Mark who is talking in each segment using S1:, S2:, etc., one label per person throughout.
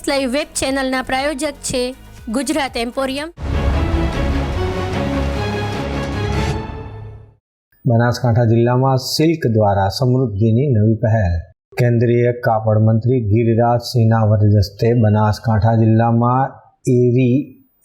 S1: S live web ચેનલના પ્રાયોજક છે Gujarat emporium.
S2: Banaskantha જિલ્લામાં સિલ્ક દ્વારા સમૃદ્ધિની નવી પહેલ. કેન્દ્રીય કાપડ મંત્રી ગિરિરાજસિંહના વરદસ્તે બનાસકાંઠા જિલ્લામાં એરી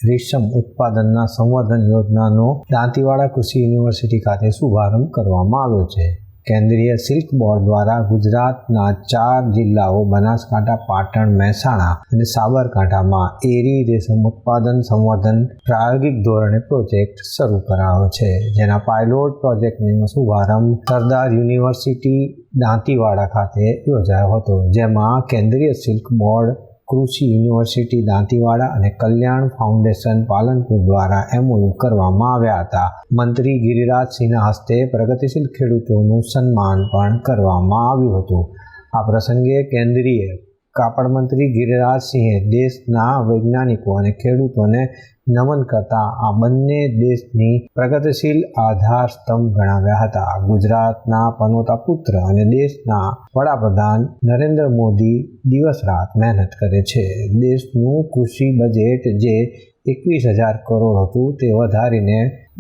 S2: રેશમ ઉત્પાદનના સંવર્ધન યોજનાનો દાંતીવાડા કૃષિ યુનિવર્સિટી ખાતે શુભારંભ કરવામાં આવ્યો છે. કેન્દ્રીય સિલ્ક બોર્ડ દ્વારા ગુજરાતના ચાર જિલ્લાઓ, બનાસકાંઠા, પાટણ, મહેસાણા અને સાબરકાંઠામાં એરી રેશમ ઉત્પાદન સંવર્ધન પ્રાયોગિક ધોરણે પ્રોજેક્ટ શરૂ કરાયો છે, જેના પાયલોટ પ્રોજેક્ટનો શુભારંભ સરદાર યુનિવર્સિટી દાંતીવાડા ખાતે યોજાયો હતો, જેમાં કેન્દ્રીય સિલ્ક બોર્ડ કૃષિ યુનિવર્સિટી દાંતીવાડા અને કલ્યાણ ફાઉન્ડેશન પાલનપુર દ્વારા એમઓયુ કરવામાં આવ્યા હતા. મંત્રી ગિરિરાજસિંહના હસ્તે પ્રગતિશીલ ખેડૂતોનું સન્માન પણ કરવામાં આવ્યું હતું. આ પ્રસંગે કેન્દ્રીય કાપડ મંત્રી ગિરિરાજસિંહે દેશના વૈજ્ઞાનિકો અને ખેડૂતોને નમન કરતા આ બંને દેશની પ્રગતિશીલ આધાર સ્તંભ ગણાવ્યા હતા. ગુજરાતના પનોતા પુત્ર અને દેશના વડાપ્રધાન નરેન્દ્ર મોદી દિવસ રાત મહેનત કરે છે. દેશનું કૃષિ બજેટ જે એકવીસ હજાર કરોડ હતું તે વધારીને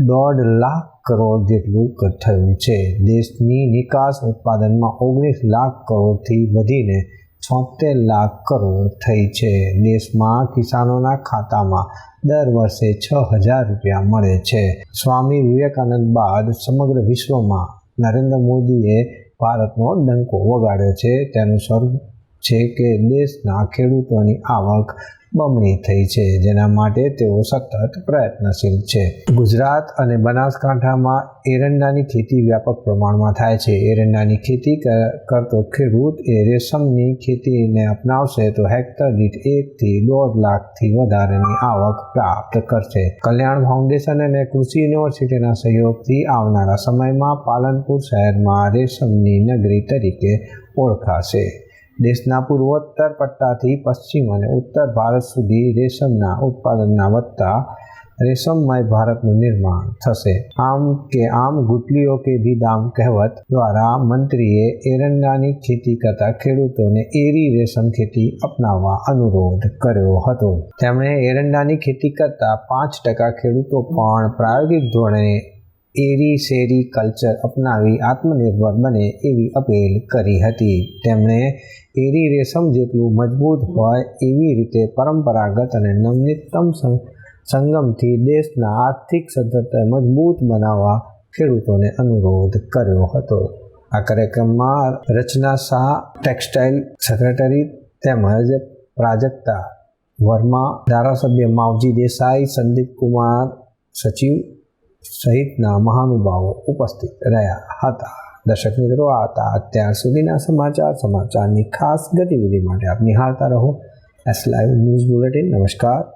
S2: દોઢ લાખ કરોડ જેટલું થયું છે. દેશની નિકાસ ઉત્પાદનમાં ઓગણીસ લાખ કરોડથી વધીને છોતેર લાખ કરોડ થઈ છે. દેશમાં કિસાનોના ખાતામાં દર વર્ષે છ હજાર રૂપિયા મળે છે. સ્વામી વિવેકાનંદ બાદ સમગ્ર વિશ્વમાં નરેન્દ્ર મોદીએ ભારતનો ડંકો વગાડ્યો છે. તેનું સ્વરૂપ છે કે દેશના ખેડૂતોની આવક બમણી થઈ છે. જેના માટે તેઓ સતત પ્રયત્નશીલ છે. ગુજરાત અને બનાસકાંઠામાં એરંડાની ખેતી વ્યાપક પ્રમાણમાં થાય છે. એરંડાની ખેતી કરતો ખેડૂત એ રેશમની ખેતીને અપનાવશે તો હેક્ટર દીઠ એકથી દોઢ લાખથી વધારેની આવક પ્રાપ્ત કરશે. કલ્યાણ ફાઉન્ડેશન અને કૃષિ યુનિવર્સિટીના સહયોગથી આવનારા સમયમાં પાલનપુર શહેરમાં રેશમની નગરી તરીકે ઓળખાશે. દેશના પૂર્વોત્તર પટ્ટાથી પશ્ચિમ અને ઉત્તર ભારત સુધી રેશમના ઉત્પાદનના વધતા રેશમમય ભારતનું નિર્માણ થશે. આમ કે આમ ગુટલીઓ કે ભીદામ કહેવત દ્વારા મંત્રીએ એરંડાની ખેતી કરતા ખેડૂતોને એરી રેશમ ખેતી અપનાવવા અનુરોધ કર્યો હતો. તેમણે એરંડાની ખેતી કરતા પાંચ ટકા ખેડૂતો પણ પ્રાયોગિક ધોરણે એરી શેરી કલ્ચર અપનાવી આત્મનિર્ભર બને એવી અપીલ કરી હતી. તેમણે એરી રેશમ જેટલું મજબૂત હોય એવી રીતે પરંપરાગત અને નવનીતમ સંગમથી દેશના આર્થિક સદ્ધરતા મજબૂત બનાવવા ખેડૂતોને અનુરોધ કર્યો હતો. આ કાર્યક્રમમાં રચના શાહ, ટેક્સટાઇલ સેક્રેટરી તેમજ પ્રાજક્તા વર્મા, ધારાસભ્ય માવજી દેસાઈ, સંદીપ કુમાર, સચિવ સહિતના મહાનુભાવો ઉપસ્થિત રહ્યા હતા. દર્શક મિત્રો, આ હતા અત્યાર સુધીના સમાચાર. સમાચારની ખાસ ગતિવિધિ માટે આપ નિહાળતા રહો. એસ લાઈવ ન્યૂઝ બુલેટિન નમસ્કાર.